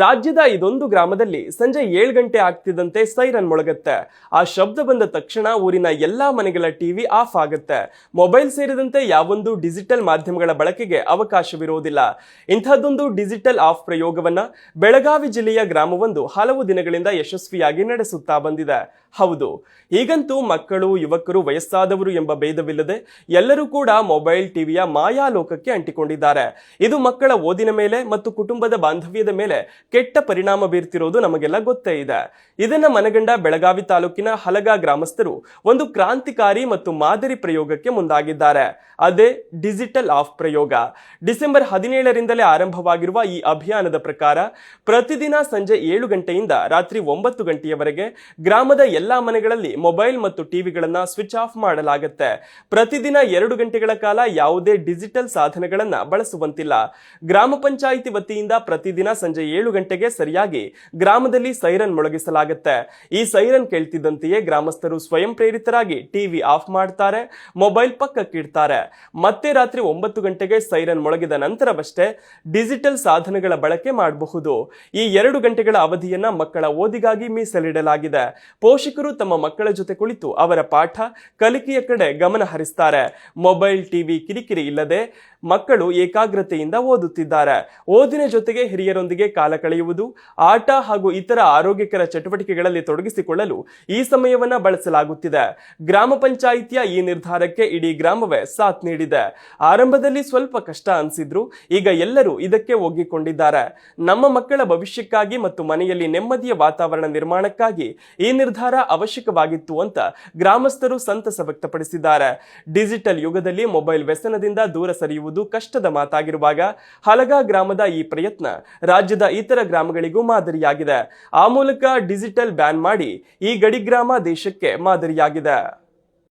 ರಾಜ್ಯದ ಇದೊಂದು ಗ್ರಾಮದಲ್ಲಿ ಸಂಜೆ ಏಳು ಗಂಟೆ ಆಗ್ತಿದ್ದಂತೆ ಸೈರನ್ ಮೊಳಗತ್ತೆ. ಆ ಶಬ್ದ ಬಂದ ತಕ್ಷಣ ಊರಿನ ಎಲ್ಲಾ ಮನೆಗಳ ಟಿವಿ ಆಫ್ ಆಗುತ್ತೆ. ಮೊಬೈಲ್ ಸೇರಿದಂತೆ ಯಾವೊಂದು ಡಿಜಿಟಲ್ ಮಾಧ್ಯಮಗಳ ಬಳಕೆಗೆ ಅವಕಾಶವಿರುವುದಿಲ್ಲ. ಇಂಥದ್ದೊಂದು ಡಿಜಿಟಲ್ ಆಫ್ ಪ್ರಯೋಗವನ್ನ ಬೆಳಗಾವಿ ಜಿಲ್ಲೆಯ ಗ್ರಾಮವೊಂದು ಹಲವು ದಿನಗಳಿಂದ ಯಶಸ್ವಿಯಾಗಿ ನಡೆಸುತ್ತಾ ಬಂದಿದೆ. ಹೌದು, ಈಗಂತೂ ಮಕ್ಕಳು, ಯುವಕರು, ವಯಸ್ಸಾದವರು ಎಂಬ ಭೇದವಿಲ್ಲದೆ ಎಲ್ಲರೂ ಕೂಡ ಮೊಬೈಲ್ ಟಿವಿಯ ಮಾಯಾಲೋಕಕ್ಕೆ ಅಂಟಿಕೊಂಡಿದ್ದಾರೆ. ಇದು ಮಕ್ಕಳ ಓದಿನ ಮೇಲೆ ಮತ್ತು ಕುಟುಂಬದ ಬಾಂಧವ್ಯದ ಮೇಲೆ ಕೆಟ್ಟ ಪರಿಣಾಮ ಬೀರ್ತಿರೋದು ನಮಗೆಲ್ಲ ಗೊತ್ತೇ ಇದೆ. ಇದನ್ನ ಮನಗಂಡ ಬೆಳಗಾವಿ ತಾಲೂಕಿನ ಹಲಗ ಗ್ರಾಮಸ್ಥರು ಒಂದು ಕ್ರಾಂತಿಕಾರಿ ಮತ್ತು ಮಾದರಿ ಪ್ರಯೋಗಕ್ಕೆ ಮುಂದಾಗಿದ್ದಾರೆ. ಅದೇ ಡಿಜಿಟಲ್ ಆಫ್ ಪ್ರಯೋಗ. ಡಿಸೆಂಬರ್ ಹದಿನೇಳರಿಂದಲೇ ಆರಂಭವಾಗಿರುವ ಈ ಅಭಿಯಾನದ ಪ್ರಕಾರ ಪ್ರತಿದಿನ ಸಂಜೆ ಏಳು ಗಂಟೆಯಿಂದ ರಾತ್ರಿ ಒಂಬತ್ತು ಗಂಟೆಯವರೆಗೆ ಗ್ರಾಮದ ಎಲ್ಲಾ ಮನೆಗಳಲ್ಲಿ ಮೊಬೈಲ್ ಮತ್ತು ಟಿವಿಗಳನ್ನ ಸ್ವಿಚ್ ಆಫ್ ಮಾಡಲಾಗುತ್ತೆ. ಪ್ರತಿದಿನ ಎರಡು ಗಂಟೆಗಳ ಕಾಲ ಯಾವುದೇ ಡಿಜಿಟಲ್ ಸಾಧನಗಳನ್ನ ಬಳಸುವಂತಿಲ್ಲ. ಗ್ರಾಮ ಪಂಚಾಯಿತಿ ವತಿಯಿಂದ ಪ್ರತಿದಿನ ಸಂಜೆ ಏಳು ಗಂಟೆಗೆ ಸರಿಯಾಗಿ ಗ್ರಾಮದಲ್ಲಿ ಸೈರನ್ ಮೊಳಗಿಸಲಾಗುತ್ತೆ. ಈ ಸೈರನ್ ಕೇಳ್ತಿದ್ದಂತೆಯೇ ಗ್ರಾಮಸ್ಥರು ಸ್ವಯಂ ಪ್ರೇರಿತರಾಗಿ ಟಿವಿ ಆಫ್ ಮಾಡ್ತಾರೆ, ಮೊಬೈಲ್ ಪಕ್ಕಕ್ಕಿಡ್ತಾರೆ ಮತ್ತೆ ರಾತ್ರಿ ಒಂಬತ್ತು ಗಂಟೆಗೆ ಸೈರನ್ ಮೊಳಗಿದ ನಂತರವಷ್ಟೇ ಡಿಜಿಟಲ್ ಸಾಧನಗಳ ಬಳಕೆ ಮಾಡಬಹುದು. ಈ ಎರಡು ಗಂಟೆಗಳ ಅವಧಿಯನ್ನ ಮಕ್ಕಳ ಓದಿಗಾಗಿ ಮೀಸಲಿಡಲಾಗಿದೆ. ಪೋಷಕರು ತಮ್ಮ ಮಕ್ಕಳ ಜೊತೆ ಕುಳಿತು ಅವರ ಪಾಠ ಕಲಿಕೆಯ ಕಡೆ ಗಮನ ಹರಿಸ್ತಾರೆ. ಮೊಬೈಲ್, ಟಿವಿ ಕಿರಿಕಿರಿ ಇಲ್ಲದೆ ಮಕ್ಕಳು ಏಕಾಗ್ರತೆಯಿಂದ ಓದುತ್ತಿದ್ದಾರೆ. ಓದಿನ ಜೊತೆಗೆ ಹಿರಿಯರೊಂದಿಗೆ ಕಾಲ ಕಳೆಯುವುದು, ಆಟ ಹಾಗೂ ಇತರ ಆರೋಗ್ಯಕರ ಚಟುವಟಿಕೆಗಳಲ್ಲಿ ತೊಡಗಿಸಿಕೊಳ್ಳಲು ಈ ಸಮಯವನ್ನ ಬಳಸಲಾಗುತ್ತಿದೆ. ಗ್ರಾಮ ಪಂಚಾಯಿತಿಯ ಈ ನಿರ್ಧಾರಕ್ಕೆ ಇಡೀ ಗ್ರಾಮವೇ ಸಾಥ್ ನೀಡಿದೆ. ಆರಂಭದಲ್ಲಿ ಸ್ವಲ್ಪ ಕಷ್ಟ ಅನಿಸಿದ್ರು, ಈಗ ಎಲ್ಲರೂ ಇದಕ್ಕೆ ಒಗ್ಗಿಕೊಂಡಿದ್ದಾರೆ. ನಮ್ಮ ಮಕ್ಕಳ ಭವಿಷ್ಯಕ್ಕಾಗಿ ಮತ್ತು ಮನೆಯಲ್ಲಿ ನೆಮ್ಮದಿಯ ವಾತಾವರಣ ನಿರ್ಮಾಣಕ್ಕಾಗಿ ಈ ನಿರ್ಧಾರ ಅವಶ್ಯಕವಾಗಿತ್ತು ಅಂತ ಗ್ರಾಮಸ್ಥರು ಸಂತಸ ವ್ಯಕ್ತಪಡಿಸಿದ್ದಾರೆ. ಡಿಜಿಟಲ್ ಯುಗದಲ್ಲಿ ಮೊಬೈಲ್ ವ್ಯಸನದಿಂದ ದೂರ ಸರಿಯುವುದು ಕಷ್ಟದ ಮಾತಾಗಿರುವಾಗ ಹಲಗ ಗ್ರಾಮದ ಈ ಪ್ರಯತ್ನ ರಾಜ್ಯದ ಇತರ ಗ್ರಾಮಗಳಿಗೂ ಮಾದರಿಯಾಗಿದೆ. ಆ ಮೂಲಕ ಡಿಜಿಟಲ್ ಬ್ಯಾನ್ ಮಾಡಿ ಈ ಗಡಿ ಗ್ರಾಮ ದೇಶಕ್ಕೆ ಮಾದರಿಯಾಗಿದೆ.